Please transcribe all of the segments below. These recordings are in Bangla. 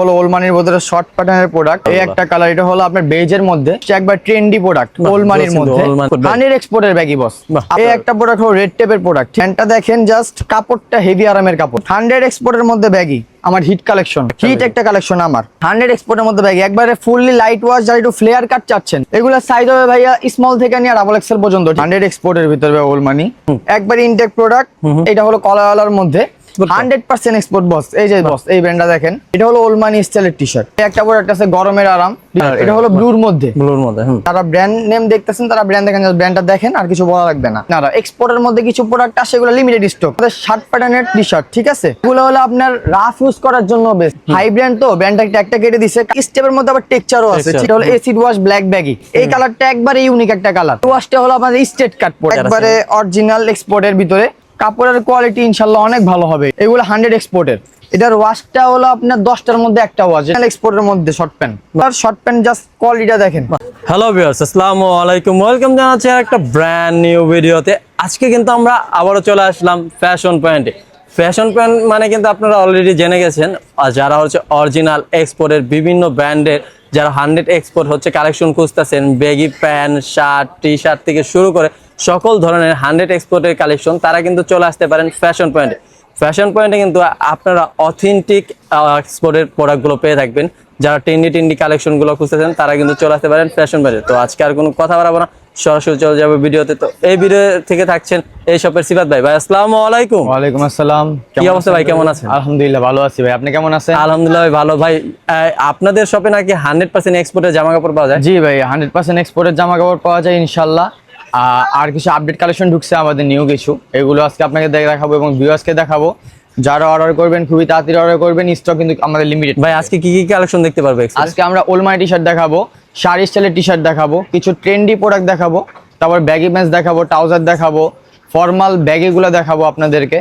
হলো ওলমানির ভিতরে শর্ট প্যাটার্নের প্রোডাক্ট এই একটা কালার এটা হলো আপনার বেজের মধ্যে। একবার ট্রেন্ডি প্রোডাক্ট ওলমানির মধ্যে। হানির এক্সপোর্টের ব্যাগই বস। এই একটা প্রোডাক্ট হলো রেড টেপের প্রোডাক্ট ফ্যানটা দেখেন জাস্ট কাপড়টা হেভি আরামের কাপড়। হান্ড্রেড এক্সপোর্টের মধ্যে ব্যাগই আমার হিট কালেকশন হিট একটা কালেকশন আমার। হান্ড্রেড এক্সপোর্টের মধ্যে ব্যাগ একবারে ফুললি লাইট ওয়াশ যারা একটু ফ্লেয়ার কাট চাচ্ছেন এগুলো সাইজ হবে ভাইয়া স্মল থেকে নিয়ে ডাবল এক্সেল পর্যন্ত। হান্ড্রেড এক্সপোর্টের ভিতরে ওলমানি একবার ইনটেক প্রোডাক্ট এটা হলো কলাওয়ালার মধ্যে। হান্ড্রেড পার্সেন্ট এক্সপোর্ট বস এই যে বস এই ব্র্যান্ডটা দেখেন। এটা হলো ওলমানি স্টাইলের টি শার্ট একটা প্রোডাক্ট আছে গরমের আরাম। এটা হলো ব্লুর মধ্যে। ব্লুর মধ্যে তারা ব্র্যান্ড নেম দেখতেছেন তারা ব্র্যান্ড দেখেন ব্র্যান্ডটা দেখেন আর কিছু বলা লাগবে না। না এক্সপোর্টের মধ্যে কিছু প্রোডাক্ট আসে এগুলো লিমিটেড স্টক আমাদের শার্ট প্যাটার্নের টি শার্ট ঠিক আছে? এগুলো হলো আপনার রাফ ইউজ করার জন্য বেস্ট হাই ব্র্যান্ড তো ব্র্যান্ডটা একটা কেটে দিছে। স্টেপের মধ্যে আবার টেক্সচারও আছে। সেটা হলো এসিড ওয়াশ ব্ল্যাক ব্যাগি এই কালারটা একবারে ইউনিক একটা কালার ওয়াশটা হলো আমাদের স্টেট কাট একবারে অরিজিনাল এক্সপোর্টের ভিতরে। কাপড়ের কোয়ালিটি ইনশাল্লাহ অনেক ভালো হবে। এগুলো হান্ড্রেড এক্সপোর্টের এটার ওয়াশটা হলো আপনার দশটার মধ্যে একটা ওয়াশ এক্সপোর্টের মধ্যে short pant short pant just কোয়ালিটিটা দেখেন। হ্যালো ভিউয়ার্স আসসালামু আলাইকুম। ওয়েলকাম জানাচ্ছি একটা ব্র্যান্ড নিউ ভিডিওতে আজকে কিন্তু আমরা আবারও চলে আসলাম ফ্যাশন পয়েন্টে ফ্যাশন পয়েন্ট মানে কিন্তু আপনারা অলরেডি জেনে গেছেন, আর যারা হচ্ছে অরিজিনাল এক্সপোর্টের বিভিন্ন ব্র্যান্ডের যারা হান্ড্রেড এক্সপোর্ট হচ্ছে কালেকশন খুঁজতেছেন baggy pant shirt T shirt থেকে শুরু করে সকল ধরনের হান্ড্রেড এক্সপোর্টের কালেকশন তারা কিন্তু চলে আসতে পারেন ফ্যাশন পয়েন্টে ফ্যাশন পয়েন্টে কিন্তু আপনারা অথেন্টিক এক্সপোর্টের প্রোডাক্টগুলো পেয়ে থাকবেন। যারা টিন্ডি টিন্ডি কালেকশনগুলো খুঁজতেছেন, তারা কিন্তু চলে আসতে পারেন ফ্যাশন পয়েন্টে তো আজকে আর কোনো কথা বাড়াবো না। সরাসরি চলে যাবে ভিডিওতে। তো এই ভিডিও থেকে থাকছেন এই শপের সিবাত ভাই। ভাই আসসালামু আলাইকুম। ওয়ালাইকুম আসসালাম। কি অবস্থা ভাই, কেমন আছেন? আলহামদুলিল্লাহ ভালো আছি ভাই। আপনি কেমন আছেন? আলহামদুলিল্লাহ ভাই, ভালো ভাই। আপনাদের শপে নাকি হান্ড্রেড পার্সেন্ট এক্সপোর্টের জামা কাপড় পাওয়া যায়? জি ভাই হান্ড্রেড পার্সেন্ট এক্সপোর্টের জামা কাপড় পাওয়া যায় ইনশাল্লাহ আহ, আর কিছু আপডেট কালেকশন ঢুকছে আমাদের নিউ কিছু। এগুলো আজকে আপনাকে দেখে দেখাবো এবং ভিউয়ার্সকে দেখাবো। যারা অর্ডার করবেন খুবই তাড়াতাড়ি অর্ডার করবেন। স্টক কিন্তু আমাদের লিমিটেড ভাই আজকে কি কি কালেকশন দেখতে পারবে? আজকে আমরা ওলমাই টি শার্ট দেখাবো। শাড়ি স্টাইলের টি শার্ট দেখাবো কিছু ট্রেন্ডি প্রোডাক্ট দেখাবো তারপর ব্যাগি প্যান্টস দেখাবো ট্রাউজার দেখাবো ফর্মাল ব্যাগিগুলো দেখাবো আপনাদেরকে।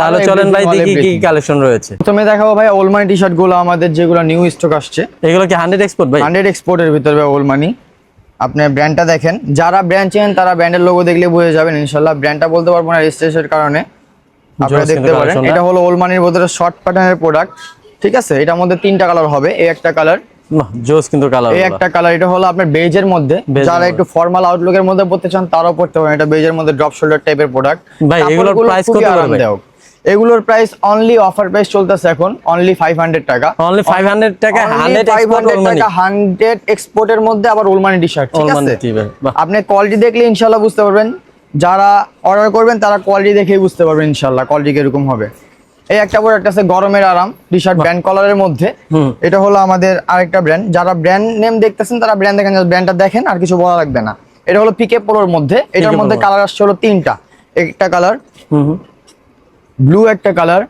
তাহলে চলেন ভাই দেখি কি কি কালেকশন রয়েছে। প্রথমে দেখাবো ভাই ওলমানি টি শার্টগুলো আমাদের যেগুলো নিউ স্টক আসছে। এগুলো কি হান্ড্রেড এক্সপোর্ট ভাই? হান্ড্রেড এক্সপোর্টের ভিতরে ভাই ওলমানি আপনি ব্র্যান্ডটা দেখেন। যারা ব্র্যান্ড চেনেন তারা ব্র্যান্ডের লোগো দেখলে বুঝে যাবেন ইনশাল্লাহ ব্র্যান্ডটা বলতে পারব না রেজিস্ট্রেশনের কারণে। আপনারা দেখতে পারেন। এটা হলো ওলমানির ভিতরে শর্ট প্যাটার্নের প্রোডাক্ট ঠিক আছে? এটার মধ্যে তিনটা কালার হবে এই একটা কালার জোস কিন্তু কালার এই একটা কালার এটা হলো আপনার বেজের মধ্যে। যারা একটু ফর্মাল আউটলুকের মধ্যে পড়তে চান তারাও পড়তে পারেন। এটা বেজের মধ্যে ড্রপ শোল্ডার টাইপের প্রোডাক্ট ভাই, এগুলোর price কত পড়বে? এগুলোর প্রাইস অনলি অফার প্রাইস চলতেছে এখন অনলি ফাইভ হান্ড্রেড টাকা। অনলি ফাইভ হান্ড্রেড টাকা হান্ড্রেড ফাইভ এক্সপোর্ট হান্ড্রেড টাকা হান্ড্রেড এক্সপোর্টের মধ্যে আবার ওলমানি টি শার্ট ঠিক আছে। আপনি কোয়ালিটি দেখলে ইনশাল্লাহ বুঝতে পারবেন। যারা অর্ডার করবেন তারা কোয়ালিটি দেখেই বুঝতে পারবেন ইনশাল্লাহ কোয়ালিটি কীরকম হবে। এই একটা প্রোডাক্ট আছে গরমের আরাম টি শার্ট ব্র্যান্ড কলারের মধ্যে। এটা হলো আমাদের আরেকটা ব্র্যান্ড যারা ব্র্যান্ড নেম দেখতেছেন তারা ব্র্যান্ড দেখেন ব্র্যান্ডটা দেখেন আর কিছু বলা লাগবে না। এটা হলো পিকে পোলোর মধ্যে। এটার মধ্যে কালার আসছে হলো তিনটা। একটা কালার ব্লু একটা কালার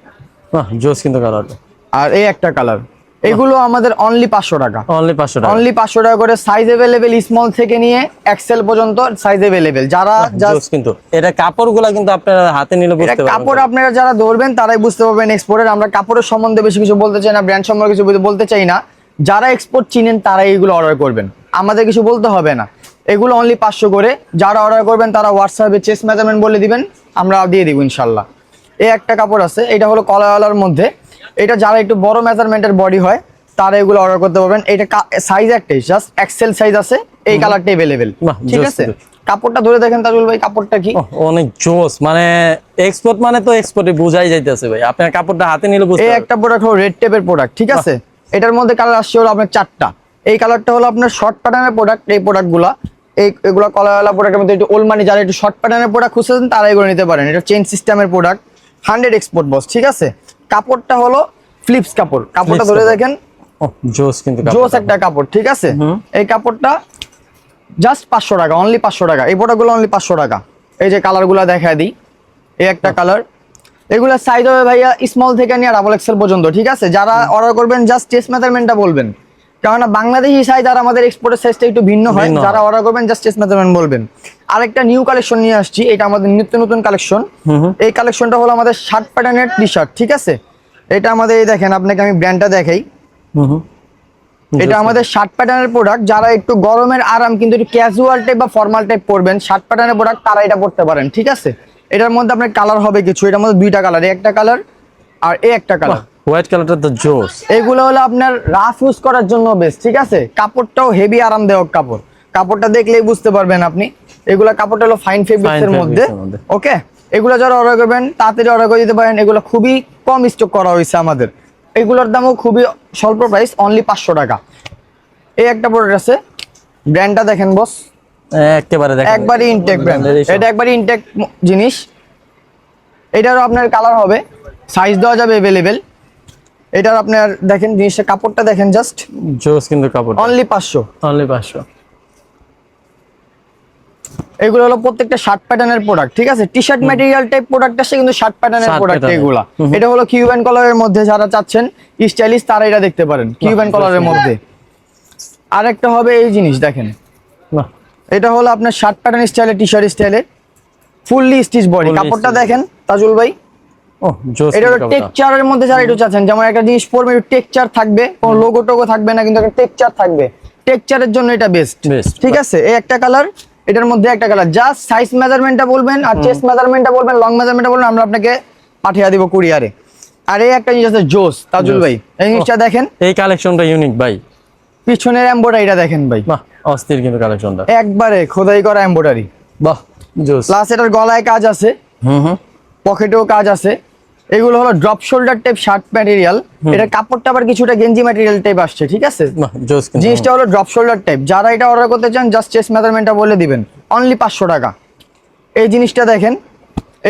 জোস কিন্তু কালার আর এই একটা কালার এগুলো আমাদের অনলি পাঁচশো টাকা। অনলি পাঁচশো টাকা। অনলি পাঁচশো টাকা করে সাইজ এভেলেবেল স্মল থেকে নিয়ে এক্সেল পর্যন্ত সাইজ এভেলেবেল যারা কিন্তু। এটা কাপড়গুলা কিন্তু আপনারা হাতে নিলে বুঝতে পারবেন। কাপড় আপনারা যারা ধরবেন তারাই বুঝতে পারবেন এক্সপোর্টের আমরা কাপড়ের সম্বন্ধে বেশি কিছু বলতে চাই না ব্র্যান্ড সম্বন্ধে কিছু বলতে চাই না। যারা এক্সপোর্ট চিনেন তারাই এগুলো অর্ডার করবেন। আমাদের কিছু বলতে হবে না। এগুলো অনলি পাঁচশো করে। যারা অর্ডার করবেন তারা হোয়াটসঅ্যাপে চেস মেজারমেন্ট বলে দিবেন। আমরা দিয়ে দিব ইনশাল্লাহ। এই একটা কাপড় আছে। এটা হলো কলাওয়ালার মধ্যে। এটা যারা একটু বড় মেজারমেন্টের বডি হয় তারা এগুলো অর্ডার করতে পারবেন। এটা সাইজ একটাই জাস্ট এক্সেল সাইজ আছে এই কালারটা বাহ, ঠিক আছে? কাপড়টা ধরে দেখেন তাজুল ভাই কাপড়টা কি? অনেক জোস মানে এক্সপোর্ট মানে তো এক্সপোর্টে বোঝাই যাইতেছে ভাই। আপনার কাপড়টা হাতে নিলে বুঝতে এই একটা প্রোডাক্ট হলো রেড টেপের প্রোডাক্ট ঠিক আছে? এটার মধ্যে কালার আসছে হলো আপনার চারটা। এই কালারটা হলো আপনার শর্ট প্যাটার্নের প্রোডাক্ট এই প্রোডাক্টগুলো এই এগুলো কলারওয়ালা প্রোডাক্টের মধ্যে একটু ওলমানি যারা একটু শর্ট প্যাটার্নের প্রোডাক্ট খুঁজছেন তারা এগুলো নিতে পারেন। এটা চেন সিস্টেমের প্রোডাক্ট হান্ড্রেড এক্সপোর্ট বস ঠিক আছে? কাপড়টা হলো ফ্লিপস কাপড়। কাপড়টা ধরে দেখেন। জোস কিন্তু জোস একটা কাপড় ঠিক আছে? এই কাপড়টা জাস্ট পাঁচশো টাকা অনলি পাঁচশো টাকা। এই প্রোডাক্টগুলো অনলি পাঁচশো টাকা। এই যে কালারগুলো দেখা দিই এই একটা কালার এগুলো সাইজ হবে ভাইয়া স্মল থেকে নিয়ে ডাবল এক্সেল পর্যন্ত ঠিক আছে? যারা অর্ডার করবেন জাস্ট টেস্ট মেজারমেন্টটা বলবেন। কেননা বাংলাদেশি সাইজ আর আমাদের এক্সপোর্টের সাইজটা একটু ভিন্ন হয়। যারা অর্ডার করবেন জাস্ট টেস্ট মেজারমেন্ট বলবেন। আরেকটা নিউ কালেকশন নিয়ে আসছি এটা আমাদের নিত্য নতুন কালেকশন। এই কালেকশনটা হলো আমাদের শার্ট প্যাটার্নের টি শার্ট ঠিক আছে? এটা আমাদের এই দেখেন আপনাকে আমি ব্র্যান্ডটা দেখাই। এটা আমাদের শার্ট প্যাটার্নের প্রোডাক্ট যারা একটু গরমের আরাম কিন্তু একটু ক্যাজুয়াল টাইপ বা ফর্মাল টাইপ পরবেন শার্ট প্যাটার্নের প্রোডাক্ট তারা এটা পড়তে পারেন ঠিক আছে? এটার মধ্যে আপনার কালার হবে কিছু এটার মধ্যে দুইটা কালার একটা কালার আর এই একটা কালার হোয়াইট কালারটা তো জোস। এগুলো হলো আপনার রাফ ইউজ করার জন্য বেস্ট ঠিক আছে? কাপড়টাও হেভি আরামদায়ক কাপড়। কাপড়টা দেখলেই বুঝতে পারবেন আপনি। এগুলো কাপড়টা হলো ফাইন ফেব্রিক্স এর fabrics মধ্যে। ওকে এগুলো যারা অর্ডার করবেন তাড়াতাড়ি অর্ডার করে দিতে পারেন। এগুলো খুবই কম স্টক করা হয়েছে আমাদের। এগুলোর দামও খুবই স্বল্প প্রাইস অনলি পাঁচশো টাকা। এই একটা প্রোডাক্ট আছে। ব্র্যান্ডটা দেখেন বস একেবারে দেখেন। একবারই ইনটেক ব্র্যান্ড। এটা একবারই ইনটেক জিনিস। এটারও আপনার কালার হবে। সাইজ দেওয়া যাবে অ্যাভেলেবেল এটার আপনার দেখেন জিনিসটা কাপড়টা দেখেন জাস্ট জোস কিন্তু কাপড় অনলি পাঁচশো। অনলি পাঁচশো। এগুলো হলো প্রত্যেকটা শার্ট প্যাটার্নের প্রোডাক্ট ঠিক আছে? T shirt material type product আসছে কিন্তু শার্ট প্যাটার্নের প্রোডাক্ট। এগুলা। এটা হলো কিউবেন কালারের মধ্যে যারা চাচ্ছেন স্টাইলিশ তারা এটা দেখতে পারেন কিউবেন কালারের মধ্যে। আরেকটা হবে এই জিনিস দেখেন। এটা হলো আপনার শার্ট প্যাটার্ন স্টাইলে টি শার্ট স্টাইলে ফুললি স্টিচ বডি কাপড়টা দেখেন তাজুল ভাই। এটা হলো টেকচারের মধ্যে যারা একটু চাচ্ছেন যেমন একটা জিনিস পরবে একটু টেকচার থাকবে কোনো লোগো টোগো থাকবে না কিন্তু একটা টেকচার থাকবে। টেকচারের জন্য এটা বেস্ট। ঠিক আছে? এই একটা কালার এটার মধ্যে একটা কালার জাস্ট সাইজ মেজারমেন্টটা বলবেন আর চেস্ট মেজারমেন্টটা বলবেন লং মেজারমেন্টটা বলবেন আমরা আপনাকে পাঠিয়ে দিব কুরিয়ারে। আর এই একটা জিনিস আছে জোস তাজুল ভাই এই জিনিসটা দেখেন। এই কালেকশনটা ইউনিক ভাই। পিছনের এমব্রয়ডারিটা দেখেন ভাই। বাহ অস্থির কিন্তু কালেকশনটা একবারে খোদাই করা এমব্রয়ডারি বাহ জোস। প্লাস এটার গলায় কাজ আছে। হুম হুম। পকেটেও কাজ আছে। এগুলো হলো drop shoulder type shirt material এটা কাপড়টা আবার কিছুটা গেঞ্জি ম্যাটেরিয়াল টাইপ আসছে ঠিক আছে? জিনিসটা হলো ড্রপ শোল্ডার টাইপ যারা এটা অর্ডার করতে চান জাস্ট চেস্ট মেজারমেন্টটা বলে দিবেন। অনলি পাঁচশো টাকা। এই জিনিসটা দেখেন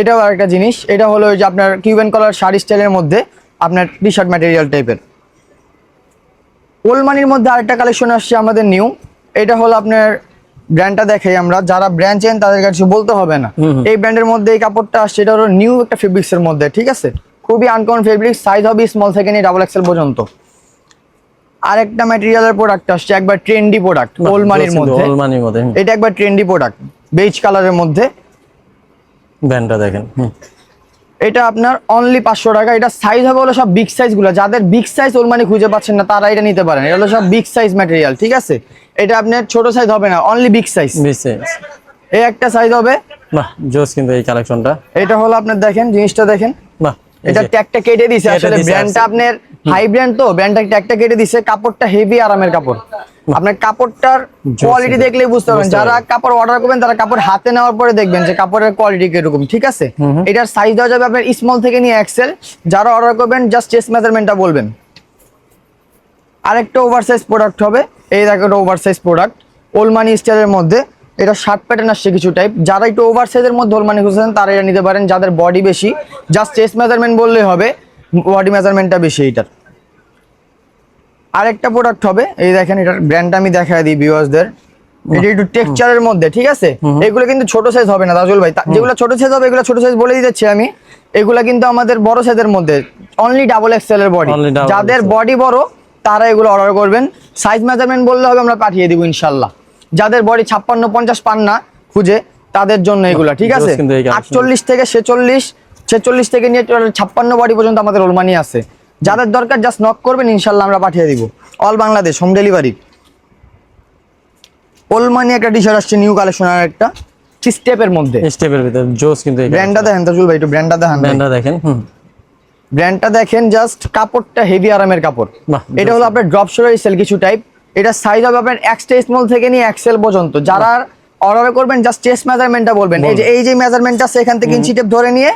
এটাও আরেকটা জিনিস। এটা হলো যে আপনার কিউবেন কলার শাড়ি স্টাইলের মধ্যে আপনার টি শার্ট ম্যাটেরিয়াল টাইপের ওল্ড ওলমানির মধ্যে আরেকটা কালেকশন আসছে আমাদের নিউ এটা হলো আপনার ব্র্যান্ডটা দেখাই আমরা যারা ব্র্যান্ড চেন তাদের কাছে বলতে হবে না। এই ব্র্যান্ডের মধ্যে এই কাপড়টা আসছে এটা হলো নিউ একটা ফেব্রিক্স এর মধ্যে ঠিক আছে? খুবই আনকমন ফেব্রিক্স সাইজ হবে স্মল থেকে নিয়ে ডাবল এক্সেল পর্যন্ত। আরেকটা ম্যাটেরিয়ালের প্রোডাক্ট আসছে একবার ট্রেন্ডি প্রোডাক্ট ওলমানির মধ্যে। ওলমানির মধ্যে এটা একবার ট্রেন্ডি প্রোডাক্ট বেজ কালারের মধ্যে। ব্যান্ডটা দেখেন এটা আপনার অনলি পাঁচশো টাকা এটা সাইজ হবে হলো সব বিগ সাইজগুলো যাদের বিগ সাইজ ওলমানি খুঁজে পাচ্ছেন না তারা এটা নিতে পারেন। এটা হলো সব বিগ সাইজ ম্যাটেরিয়াল ঠিক আছে? এটা আপনার ছোট সাইজ হবে না only big size big size এই একটা সাইজ হবে। বাহ জোস কিন্তু এই কালেকশনটা এটা হলো আপনার দেখেন জিনিসটা দেখেন। বাহ এটা ট্যাগটা কেটে দিছে আসলে। ব্র্যান্ডটা আপনার হাই ব্র্যান্ড তো ব্র্যান্ডটা ট্যাগটা কেটে দিছে। কাপড়টা হেভি আরামের কাপড়। আপনার কাপড়টার কোয়ালিটি দেখলেই বুঝতে পারবেন। যারা কাপড় অর্ডার করবেন তারা কাপড় হাতে নেওয়ার পরে দেখবেন যে কাপড়ের কোয়ালিটি কীরকম ঠিক আছে? এটার সাইজ দেওয়া যাবে আপনার স্মল থেকে নিয়ে এক্সেল যারা অর্ডার করবেন জাস্ট চেস্ট মেজারমেন্টটা বলবেন। আরেকটা ওভার সাইজ প্রোডাক্ট হবে। এই দেখো একটা ওভার সাইজ প্রোডাক্ট ওলমানি স্টাইলের মধ্যে এটা শার্ট প্যাটার্ন আসছে কিছু টাইপ যারা একটু ওভার সাইজের মধ্যে ওলমানি খুঁজছেন তারা এটা নিতে পারেন। যাদের বডি বেশি জাস্ট চেস্ট মেজারমেন্ট বললেই হবে বডি মেজারমেন্টটা বেশি এইটার। আরেকটা প্রোডাক্ট হবে এই দেখেন এটার ব্র্যান্ডটা আমি দেখাই দিই ভিউয়ার্সদের এটা একটু টেক্সচারের মধ্যে ঠিক আছে? এগুলো কিন্তু ছোট সাইজ হবে না তাজুল ভাই। যেগুলো ছোট সাইজ হবে এগুলো ছোট সাইজ বলে দিতেছি আমি। এগুলো কিন্তু আমাদের বড় সাইজের মধ্যে অনলি ডাবল এক্সেল এর বডি যাদের বডি বড় তারা এগুলো অর্ডার করবেন। সাইজ মেজারমেন্ট বললে হবে আমরা পাঠিয়ে দিব ইনশাল্লাহ। যাদের বডি ছাপ্পান্ন পঞ্চাশ পান না খুঁজে তাদের জন্য এগুলো ঠিক আছে। আটচল্লিশ থেকে ছেচল্লিশ ছেচল্লিশ থেকে নিয়ে ছাপ্পান্ন বডি পর্যন্ত আমাদের ওলমানি আছে। যাদের দরকার জাস্ট নক করবেন ইনশাল্লাহ আমরা পাঠিয়ে দিব। অল বাংলাদেশ হোম ডেলিভারি ওলমানি একটা টি শার্ট আসছে নিউ কালেকশন আর একটা স্টেপের মধ্যে। স্টেপের ভিতরে জোস কিন্তু ব্র্যান্ডটা দেখেন তাজুল ভাই একটু ব্র্যান্ডটা দেখেন ভাই। ব্যান্ডটা দেখেন হুম। ব্র্যান্ডটা দেখেন জাস্ট কাপড়টা হেভি আরামের কাপড়। এটা হলো আপনার ড্রপ শোল্ডার সেল কিছু টাইপ এটা সাইজ হবে আপনার এক্সট্রা স্মল থেকে নিয়ে এক্সেল পর্যন্ত। যারা অর্ডার করবেন জাস্ট চেস্ট মেজারমেন্টটা বলবেন। এই যে এই যে মেজারমেন্টটা আছে এখান থেকে ইঞ্চি টেপ ধরে নিয়ে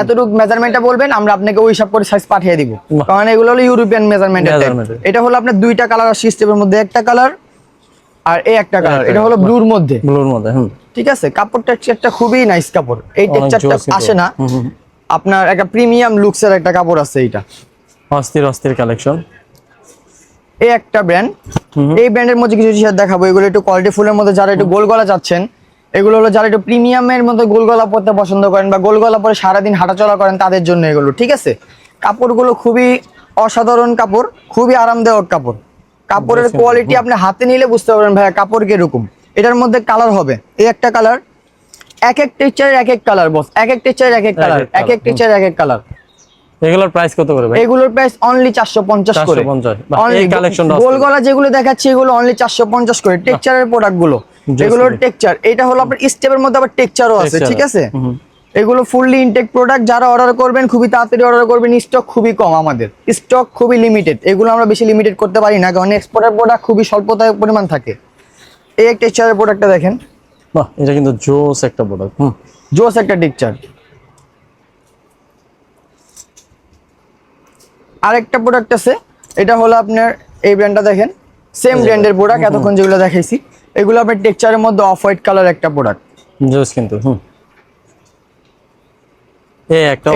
এতটুকু মেজারমেন্টটা বলবেন আমরা আপনাকে ওই হিসাব করে সাইজ পাঠিয়ে দিব। কারণ এগুলো হলো ইউরোপিয়ান এর। এটা হলো আপনার দুইটা কালার আসছে স্টেপের মধ্যে একটা কালার আর এই একটা কালার এটা হলো ব্লুর মধ্যে। ব্লুর মধ্যে ঠিক আছে? কাপড় টেক্সচারটা খুবই নাইস কাপড়। এই টেক্সচারটা আসে না। আপনার একটা প্রিমিয়াম লুকসের একটা কাপড় আছে এটা অস্থির অস্থির কালেকশন এই একটা ব্র্যান্ড এই ব্র্যান্ডের মধ্যে কিছু শার্ট দেখাবো। এগুলো একটু কোয়ালিটি ফুলের মধ্যে যারা একটু গোল গলা চাচ্ছেন এগুলো হলো যারা একটু প্রিমিয়ামের মধ্যে গোল গলা পরতে পছন্দ করেন বা গোল গলা পরে সারাদিন হাঁটাচলা করেন তাদের জন্য এগুলো ঠিক আছে? কাপড়গুলো খুবই অসাধারণ কাপড় খুবই আরামদায়ক কাপড়। কাপড়ের কোয়ালিটি আপনি হাতে নিলে বুঝতে পারবেন ভাইয়া কাপড় কীরকম। এটার মধ্যে কালার হবে। এই একটা কালার এক এক টেক্সচারের এক এক কালার বস এক এক টেক্সচারের এক এক কালার এক এক টেক্সচারের এক এক কালার এগুলোর প্রাইস কত করে ভাই? এগুলোর প্রাইস অনলি চারশো পঞ্চাশ করে। 450 এই কালেকশনটা গোল গলা যেগুলো দেখাচ্ছি এগুলো অনলি চারশো পঞ্চাশ করে। টেক্সচারের প্রোডাক্টগুলো এগুলোর. টেক্সচার এটা হলো আপনার স্টেপের মধ্যে আবার টেক্সচারও আছে ঠিক আছে? এগুলো ফুললি ইনটেক প্রোডাক্ট যারা অর্ডার করবেন খুবই তাড়াতাড়ি অর্ডার করবেন। স্টক খুবই কম আমাদের। স্টক খুবই লিমিটেড এগুলো আমরা বেশি লিমিটেড করতে পারি না কারণ এক্সপোর্টের প্রোডাক্ট খুবই স্বল্পতায় পরিমাণ থাকে। এই টেক্সচারের প্রোডাক্টটা দেখেন। বাহ এটা কিন্তু জোস একটা প্রোডাক্ট হুম। জোস একটা টিকচার আরেকটা প্রোডাক্ট আছে এটা হলো আপনার এই ব্র্যান্ডটা দেখেন। সেম ব্র্যান্ডের প্রোডাক্ট এতক্ষণ যেগুলো দেখাইছি। এগুলো আপনার টেক্সচারের মধ্যে অফ হোয়াইট কালার একটা প্রোডাক্ট জোস কিন্তু হুম।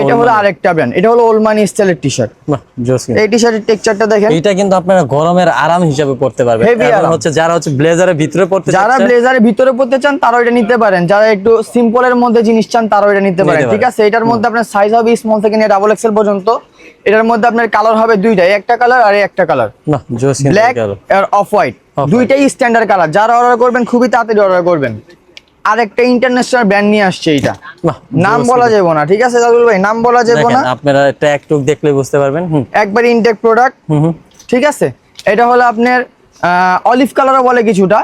এটা হলো আরেকটা ব্র্যান্ড এটা হলো ওলমানি স্টাইলের টি শার্ট বাহ জোস কিন্তু। এই টি শার্টের টেক্সচারটা দেখেন কিন্তু আপনারা গরমের আরাম হিসাবে পড়তে পারবেন। Heavy এখন আরাম। হচ্ছে যারা হচ্ছে ব্লেজারের ভিতরে পড়তে যারা ব্লেজারের ভিতরে পড়তে চান তারাও এটা নিতে পারেন। যারা একটু সিম্পলের মধ্যে জিনিস চান তারাও এটা নিতে পারেন। ঠিক আছে? এটার মধ্যে আপনার সাইজ হবে স্মল থেকে নিয়ে ডাবল এক্সেল পর্যন্ত। এটার মধ্যে আপনার কালার হবে দুইটা। একটা কালার আর একটা কালার ব্ল্যাক আর অফ হোয়াইট দুইটাই স্ট্যান্ডার্ড কালার যারা অর্ডার করবেন খুবই তাড়াতাড়ি অর্ডার করবেন। আর একটা ইন্টারন্যাশনাল ব্র্যান্ড নিয়ে আসছে এটা নাম বলা। যাবে না ঠিক আছে দাদুল ভাই? নাম বলা যাবে না। আপনারা একটু দেখলে বুঝতে পারবেন একবার ইনটেক প্রোডাক্ট ঠিক আছে? এটা হলো আপনার অলিভ কালারও বলে কিছুটা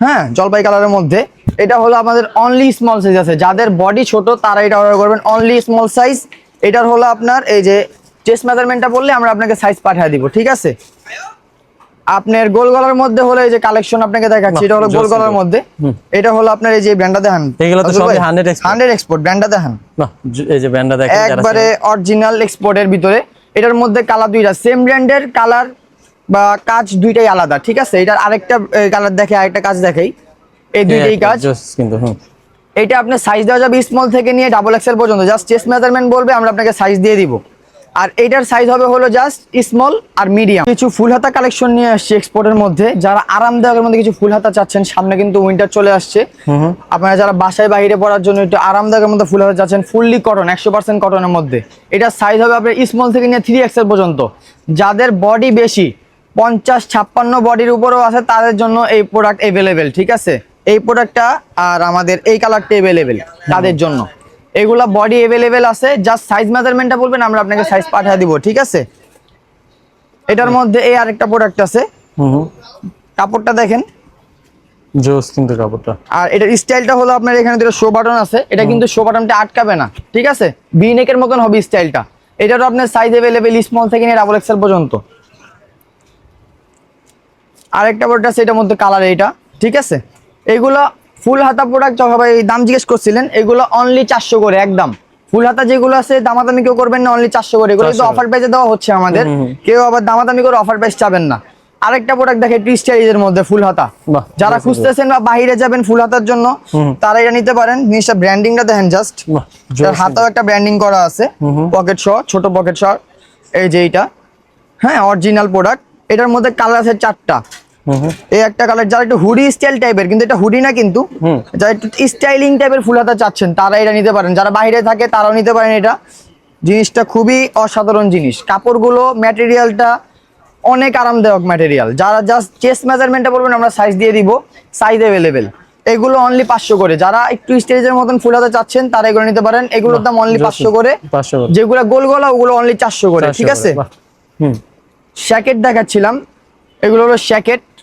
হ্যাঁ জলপাই কালারের মধ্যে। এটা হলো আমাদের অনলি স্মল সাইজ আছে। যাদের বডি ছোট তারা এটা অর্ডার করবেন অনলি স্মল সাইজ এটার হলো আপনার এই যে চেস্ট মেজারমেন্টটা বললে আমরা আপনাকে সাইজ পাঠিয়ে দিব ঠিক আছে? আপনার গোল গলার মধ্যে হলো এই যে কালেকশন আপনাকে দেখাচ্ছি এটা হলো গোল গলার মধ্যে। এটা হলো আপনার এই যে ব্র্যান্ডটা দেখান। এগুলো তো সবই 100 export। হান্ড্রেড এক্সপোর্ট ব্র্যান্ডটা দেখান। এই যে ব্যান্ডটা দেখেন একবারে অরিজিনাল এক্সপোর্টের ভিতরে। এটার মধ্যে কালার দুইটা সেম ব্র্যান্ডের কালার বা কাজ দুইটাই আলাদা ঠিক আছে? এটার আরেকটা কালার দেখে আরেকটা কাজ দেখাই। এই দুইটাই কাজ। কিন্তু হুম। এটা আপনার সাইজ দেওয়া যাবে স্মল থেকে নিয়ে ডাবল এক্সেল পর্যন্ত। জাস্ট চেস্ট মেজারমেন্ট বলবে আমরা আপনাকে সাইজ দিয়ে দিব। আর এটার সাইজ হবে হলো জাস্ট স্মল আর মিডিয়াম কিছু ফুল হাতা কালেকশন নিয়ে আসছে এক্সপোর্টের মধ্যে। যারা আরামদায়কের মধ্যে কিছু ফুল হাতা চাচ্ছেন সামনে কিন্তু উইন্টার চলে আসছে। আপনারা যারা বাসায় বাইরে পড়ার জন্য একটু আরামদায়কের মধ্যে ফুল হাতা চাচ্ছেন ফুললি কটন একশো পার্সেন্ট কটনের মধ্যে। এটার সাইজ হবে আপনার স্মল থেকে নিয়ে থ্রি এক্সেল পর্যন্ত। যাদের বডি বেশি পঞ্চাশ ছাপ্পান্ন বডির উপরেও আছে তাদের জন্য এই প্রোডাক্ট এভেলেবেল ঠিক আছে? এই প্রোডাক্টটা আর আমাদের এই কালারটা এভেলেবেল তাদের জন্য। এগুলা বডি এভেলেবেল আছে জাস্ট সাইজ মেজারমেন্টটা বলবেন আমরা আপনাকে সাইজ পাঠিয়ে দিব ঠিক আছে? এটার মধ্যে এই আরেকটা প্রোডাক্ট আছে। কাপড়টা দেখেন। জোস কিন্তু কাপড়টা। আর এটার স্টাইলটা হলো আপনার এখানে দুটো শো বাটন আছে এটা কিন্তু শো বাটনটা আটকাবে না ঠিক আছে? বি নেকের মতন হবে স্টাইলটা এটারও আপনার সাইজ এভেলেবেল স্মল থেকে নিয়ে ডাবল এক্সেল পর্যন্ত। আরেকটা প্রোডাক্ট আছে এটার মধ্যে কালার এইটা ঠিক আছে? এগুলো ফুল হাতা প্রোডাক্ট সবাই দাম জিজ্ঞেস করছিলেন এগুলো অনলি চারশো করে একদম। ফুল হাতা যেগুলো আছে দামাদামি কেউ করবেন না অনলি চারশো করে। এগুলো কিন্তু অফার প্রাইসে দেওয়া হচ্ছে আমাদের। কেউ আবার দামাদামি করে অফার প্রাইস চাবেন না। আরেকটা প্রোডাক্ট দেখে টু স্টাইজের মধ্যে ফুল হাতা। যারা খুঁজতেছেন বা বাইরে যাবেন ফুল হাতার জন্য তারা এটা নিতে পারেন। জিনিসটা ব্র্যান্ডিংটা দেখেন জাস্ট হাতেও একটা ব্র্যান্ডিং করা আছে। পকেট সহ ছোট পকেট সহ এই যে এইটা। হ্যাঁ অরিজিনাল প্রোডাক্ট এটার মধ্যে কালার আছে চারটা। এই একটা কালার যারা একটু হুডি স্টাইল টাইপের কিন্তু এটা হুডি না কিন্তু যারা একটু স্টাইলিং টাইপের ফুল হাতা চাচ্ছেন তারা এটা নিতে পারেন। যারা বাইরে থাকে তারাও নিতে পারেন এটা। জিনিসটা খুবই অসাধারণ জিনিস। কাপড়গুলো ম্যাটেরিয়ালটা অনেক আরামদায়ক ম্যাটেরিয়াল যারা জাস্ট চেস্ট মেজারমেন্টটা বলবেন আমরা সাইজ দিয়ে দিব। সাইজ অ্যাভেলেবেল এগুলো অনলি পাঁচশো করে। যারা একটু স্টেজের মতন ফুল হাতা চাচ্ছেন তারা এগুলো নিতে পারেন। এগুলোর দাম অনলি পাঁচশো করে। যেগুলো গোল গলা ওগুলো অনলি চারশো করে ঠিক আছে? হুম। শ্যাকেট দেখাচ্ছিলাম। এগুলো হলো শ্যাকেট শাকের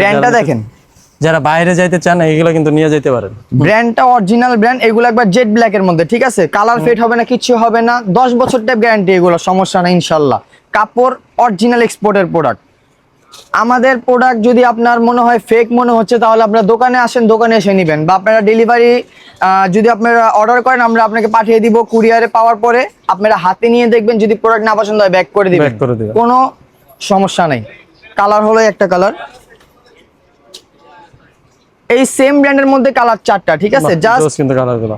ব্র্যান্ডটা দেখেন। যারা বাইরে যাইতে চান এগুলো কিন্তু নিয়ে যেতে পারেন। ব্র্যান্ডটা অরিজিনাল ব্র্যান্ড এগুলো একবার জেড ব্ল্যাক এর মধ্যে ঠিক আছে? কালার ফেড হবে না কিছু হবে না। দশ বছর টাইপ গ্যারান্টি এগুলো সমস্যা না ইনশাল্লাহ। কাপড় অরিজিনাল এক্সপোর্টের প্রোডাক্ট আমাদের প্রোডাক্ট যদি আপনার মনে হয় ফেক মনে হচ্ছে তাহলে আপনারা দোকানে আসেন দোকানে এসে নেবেন। বা আপনারা ডেলিভারি যদি আপনারা অর্ডার করেন আমরা আপনাকে পাঠিয়ে দিব কুরিয়ারে পাওয়ার পরে। আপনারা হাতে নিয়ে দেখবেন যদি প্রোডাক্ট না পছন্দ হয় ব্যাক করে দিবেন। কোনো সমস্যা নেই। কালার হলো একটা কালার এই সেম ব্র্যান্ডের মধ্যে কালার চারটা ঠিক আছে? জাস্ট জোস কিন্তু কালারগুলো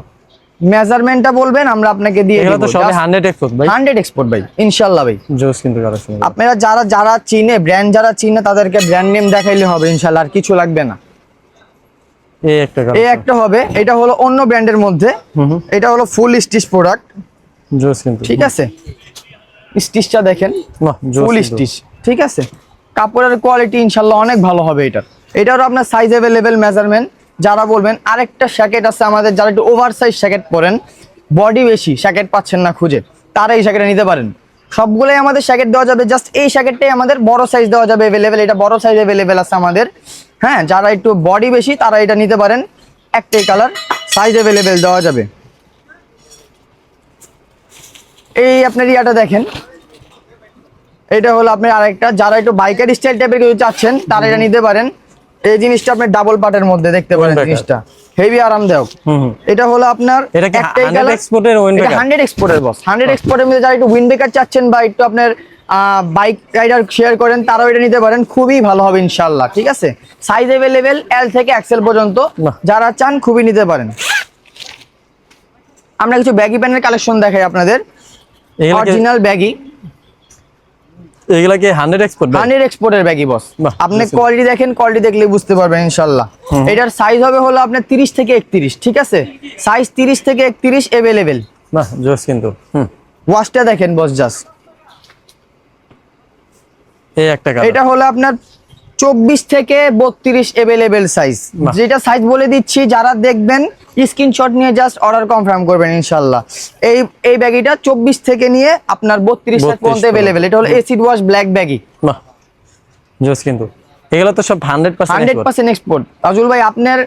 মেজারমেন্টটা বলবেন আমরা আপনাকে দিয়ে দিব তো সবাই হান্ড্রেড এক্সপোর্ট ভাই। হান্ড্রেড এক্সপোর্ট ভাই ইনশাল্লাহ ভাই। জোস কিন্তু কালেকশন আপনারা যারা যারা চিনে ব্র্যান্ড যারা চিনে তাদেরকে ব্র্যান্ড নেম দেখাইলে হবে ইনশাল্লাহ আর কিছু লাগবে না। এই একটা এই একটা হবে এটা হলো অন্য ব্র্যান্ডের মধ্যে। এটা হলো ফুল স্টিচ প্রোডাক্ট জোস কিন্তু। ঠিক আছে? স্টিচটা দেখেন। ফুল স্টিচ ঠিক আছে? কাপড়ের কোয়ালিটি ইনশাল্লাহ অনেক ভালো হবে এটার। এটারও আপনার সাইজ অ্যাভেলেবেল মেজারমেন্ট যারা বলবেন, আরেকটা শ্যাকেট আছে আমাদের, যারা একটু ওভার সাইজ শ্যাকেট পরেন বডি বেশি শ্যাকেট পাচ্ছেন না খুঁজে, তারা এই শ্যাকেটটা নিতে পারেন। সবগুলোই আমাদের শ্যাকেট দেওয়া যাবে জাস্ট এই শ্যাকেটটাই আমাদের বড় সাইজ দেওয়া যাবে অ্যাভেলেবেল এটা বড় সাইজ অ্যাভেলেবেল আছে আমাদের। হ্যাঁ যারা একটু বডি বেশি, তারা এটা নিতে পারেন, একটাই কালার সাইজ অ্যাভেলেবেল দেওয়া যাবে। এই আপনার ইয়াটা দেখেন, এটা হলো আপনার আরেকটা, যারা একটু বাইকার স্টাইল টাইপের কিছু চাচ্ছেন, তারা এটা নিতে পারেন। এই জিনিসটা আপনি ডাবল পার্টের মধ্যে দেখতে পারেন জিনিসটা। হেভি আরামদায়ক। এটা হলো আপনার এটা কি একটাই 100 কালার এক্সপোর্টের এটা উইন্ডো হান্ড্রেড এক্সপোর্টের বস হান্ড্রেড এক্সপোর্টের মধ্যে যারা একটু উইন্ডব্রেকার চাচ্ছেন বা একটু আপনার বাইক রাইডার শেয়ার করেন তারাও এটা নিতে পারেন। খুবই ভালো হবে ইনশাল্লাহ ঠিক আছে? সাইজ অ্যাভেলেবেল এল থেকে এক্সেল পর্যন্ত যারা চান খুবই নিতে পারেন। আমরা কিছু ব্যাগি প্যানের কালেকশন দেখাই আপনাদের। অরিজিনাল ব্যাগি এগুলা কি 100 এক্সপোর্ট হান্ড্রেড এক্সপোর্টের ব্যাগই বস আপনি কোয়ালিটি দেখেন কোয়ালিটি দেখলে বুঝতে পারবেন ইনশাল্লাহ এটার সাইজ হবে হলো আপনার তিরিশ থেকে একত্রিশ ঠিক আছে? সাইজ তিরিশ থেকে একত্রিশ अवेलेबल বাহ জোস কিন্তু। হুম। ওয়াশটা দেখেন বস জাস্ট এই একটা কালার এটা হলো আপনার চব্বিশ থেকে বত্রিশ এভেলেবেল সাইজ। যেটা সাইজ বলে দিচ্ছি যারা দেখবেন স্ক্রিনশট নিয়ে জাস্ট অর্ডার কনফার্ম করবেন ইনশাল্লাহ এই এই ব্যাগিটা চব্বিশ থেকে নিয়ে আপনার বত্রিশ 32 পর্যন্ত এভেলেবেল এটা হলো এসিড ওয়াশ ব্ল্যাক ব্যাগি কিন্তু। এগুলো তো সব 100% হান্ড্রেড এক্সপোর্ট তাজুল ভাই আপনার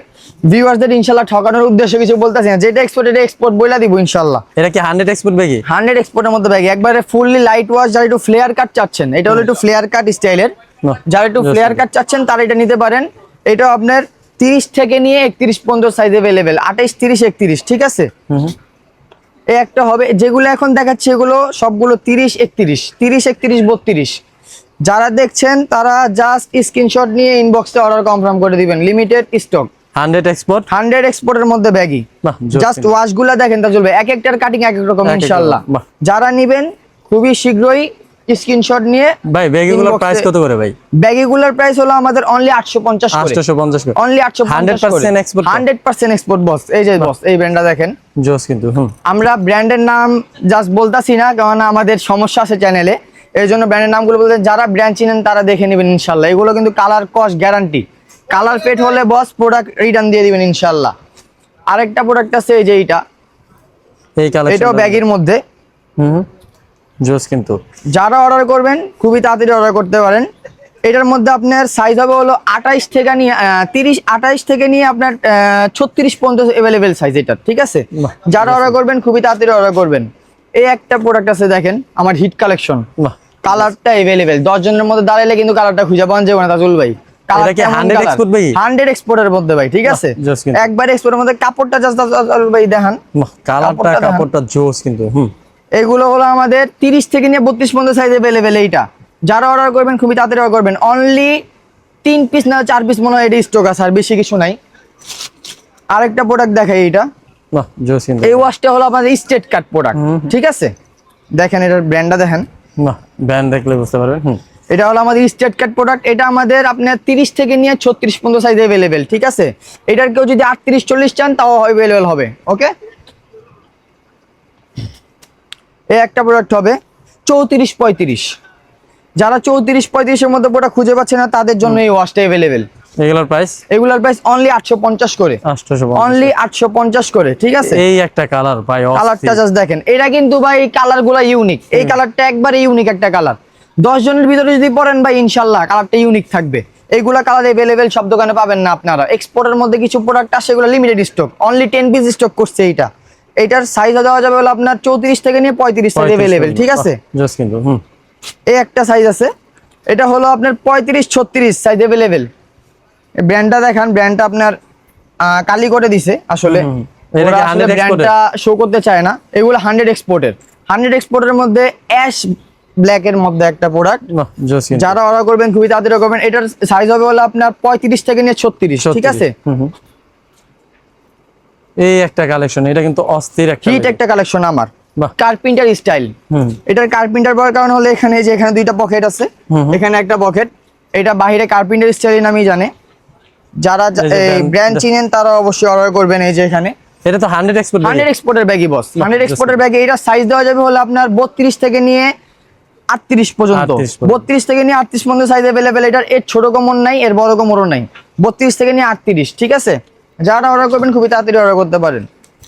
ভিউয়ার্সদের ইনশাল্লাহ ঠকানোর উদ্দেশ্য কিছু বলতেছি না। যেটা এক্সপোর্ট এটা এক্সপোর্ট বইলা দিব ইনশাল্লাহ। এটা কি 100 এক্সপোর্ট ব্যাগই হান্ড্রেড এক্সপোর্টের মধ্যে ব্যাগ একবারে ফুললি লাইট ওয়াশ যারা একটু ফ্লেয়ার কাট চাচ্ছেন এটা হলো একটু ফ্লেয়ার কাট স্টাইলের যারা একটু ফ্লেয়ার কাট চাচ্ছেন তারা এটা নিতে পারেন। এটা আপনার তিরিশ থেকে নিয়ে একত্রিশ পর্যন্ত সাইজ অ্যাভেলেবেল আঠাইশ তিরিশ একত্রিশ ঠিক আছে? এই একটা হবে যেগুলো এখন দেখাচ্ছে এগুলো সবগুলো তিরিশ একত্রিশ। তিরিশ একত্রিশ বত্রিশ। যারা দেখছেন তারা জাস্ট স্ক্রিনশট নিয়ে ইনবক্সে অর্ডার কনফার্ম করে দিবেন। লিমিটেড স্টক 100 এক্সপোর্ট এক্সপোর্টের মধ্যে জোস জাস্ট দেখেন তা চলবে। এক একটার কাটিং এক রকম যারা নিবেন খুবই শীঘ্রই স্ক্রিনশট নিয়ে ভাই ব্যাগগুলোর প্রাইস কত করে ভাই? ব্যাগিগুলার প্রাইস হলো আমাদের অনলি আটশো পঞ্চাশ করে। 850 করে। অনলি আটশো 100% export তো? হান্ড্রেড পার্সেন্ট এক্সপোর্ট বস এই যে বস এই ব্র্যান্ডটা দেখেন। জোস কিন্তু আমরা ব্র্যান্ডের নাম জাস্ট বলতাছি না কারণ আমাদের সমস্যা আছে চ্যানেলে এই জন্য ব্র্যান্ডের নামগুলো বলতে যারা ব্র্যান্ড চিনেন তারা দেখে নেবেন ইনশাল্লাহ। এগুলো কিন্তু কালার কস্ট গ্যারান্টি কালার পেট হলে বস প্রোডাক্ট রিটার্ন দিয়ে দিবেন ইনশাল্লাহ। আরেকটা প্রোডাক্ট আছে এই যে এইটা। এটাও ব্যাগের মধ্যে। হুম জোস কিন্তু। যারা অর্ডার করবেন খুবই তাড়াতাড়ি অর্ডার করতে পারেন। এটার মধ্যে আপনার সাইজ হবে হলো আঠাইশ থেকে নিয়ে তিরিশ আঠাইশ থেকে নিয়ে আপনার ছত্রিশ পর্যন্ত অ্যাভেলেবেল সাইজ এটা ঠিক আছে? যারা অর্ডার করবেন খুবই তাড়াতাড়ি অর্ডার করবেন। এই একটা প্রোডাক্ট আছে দেখেন আমার হিট কালেকশন বাহ। কালারটা এভেলেবেল দশ জনের মধ্যে দাঁড়াইলে কিন্তু কালারটা খুঁজে পাওয়া যাবে না তাজুল ভাই। এটা কি 100 export ভাই? হান্ড্রেড এক্সপোর্টের মধ্যে ভাই ঠিক আছে। একবার এক্সপোর্টের মধ্যে কাপড়টা জাস্ট ভাই দেখান। কালারটা কাপড়টা জোস কিন্তু এগুলো হলো আমাদের তিরিশ থেকে নিয়ে বত্রিশ পর্যন্ত সাইজ অ্যাভেলেবেল এইটা। যারা অর্ডার করবেন খুবই তাড়াতাড়ি অর্ডার করবেন। অনলি তিন পিস না চার পিস মনে হয় এটি স্টক আছে আর বেশি কিছু নাই। আরেকটা প্রোডাক্ট দেখাই এইটা। এই ওয়াশটা হলো আমাদের স্টেট কাট প্রোডাক্ট ঠিক আছে? দেখেন এটার ব্র্যান্ডটা দেখেন। দেখলে বুঝতে পারবেন, হুম। এটা হলো আমাদের স্টেট কাট প্রোডাক্ট এটা আমাদের আপনার তিরিশ থেকে নিয়ে ছত্রিশ পর্যন্ত সাইজ অ্যাভেলেবেল ঠিক আছে? এটার কেউ যদি আটত্রিশ, চল্লিশ চান, তাও অ্যাভেলেবেল হবে ওকে এই একটা প্রোডাক্ট হবে চৌত্রিশ পঁয়ত্রিশ। যারা চৌত্রিশ পঁয়ত্রিশের মধ্যে প্রোডাক্ট খুঁজে পাচ্ছে না, তাদের জন্য এই ওয়াশটা অ্যাভেলেবেল এগুলোর প্রাইস এগুলোর প্রাইস অনলি আটশো পঞ্চাশ করে। 850 অনলি আটশো পঞ্চাশ করে ঠিক আছে? এই একটা কালার ভাই কালারটা জাস্ট দেখেন এটা কিন্তু ভাই কালারগুলা ইউনিক এই কালারটা একবারে ইউনিক একটা কালার দশ জনের ভিতরে যদি পড়েন ভাই ইনশাল্লাহ কালারটা ইউনিক থাকবে। এইগুলা কালার এভেলেবেল সব দোকানে পাবেন না আপনারা। এক্সপোর্টের মধ্যে কিছু প্রোডাক্ট আসে সেগুলো limited stock only ten piece stock করছে এইটা। এটার সাইজ দেওয়া যাবে হলো আপনার চৌত্রিশ থেকে নিয়ে পঁয়ত্রিশ সাইজ এভেলেবেল ঠিক আছে? জোস কিন্তু হুম। এই একটা সাইজ আছে। এটা হলো আপনার পঁয়ত্রিশ ছত্রিশ সাইজ অ্যাভেলেবেল ব্র্যান্ডটা দেখান ব্র্যান্ডটা আপনার কালি করে দিছে আসলে। ব্র্যান্ডটা শো করতে চায় না। এগুলো হান্ড্রেড এক্সপোর্টের হান্ড্রেড এক্সপোর্টের মধ্যে অ্যাশ ব্ল্যাক এর মধ্যে একটা প্রোডাক্ট যারা অর্ডার করবেন খুবই তাড়াতাড়ি করবেন। এটার সাইজ হবে হলো আপনার পঁয়ত্রিশ থেকে নিয়ে ছত্রিশ ঠিক আছে। এই একটা কালেকশন এটা কিন্তু অস্থির একটা হিট একটা কালেকশন আমার। কার্পেন্টার স্টাইল এটার কার্পেন্টার পাওয়ার কারণ হলো এখানে যে এখানে দুইটা পকেট আছে। এখানে একটা পকেট এটা বাইরে কার্পেন্টার স্টাইল নামই জানে। যারা এই ব্র্যান্ড চিনেন তারা অবশ্যই অর্ডার করবেন এই যে এখানে। এটা তো 100 এক্সপোর্ট হান্ড্রেড এক্সপোর্টের ব্যাগই বস হান্ড্রেড just এক্সপোর্টের ব্যাগে এটা সাইজ দেওয়া যাবে হলো আপনার বত্রিশ থেকে নিয়ে আটত্রিশ পর্যন্ত। 38 পর্যন্ত। বত্রিশ থেকে নিয়ে আটত্রিশ পর্যন্ত সাইজ অ্যাভেলেবেল এটার এর ছোট কোমর নাই এর বড় কোমরও নাই। বত্রিশ থেকে নিয়ে আটত্রিশ ঠিক আছে? যারা অর্ডার করবেন খুবই তাড়াতাড়ি অর্ডার করতে পারেন।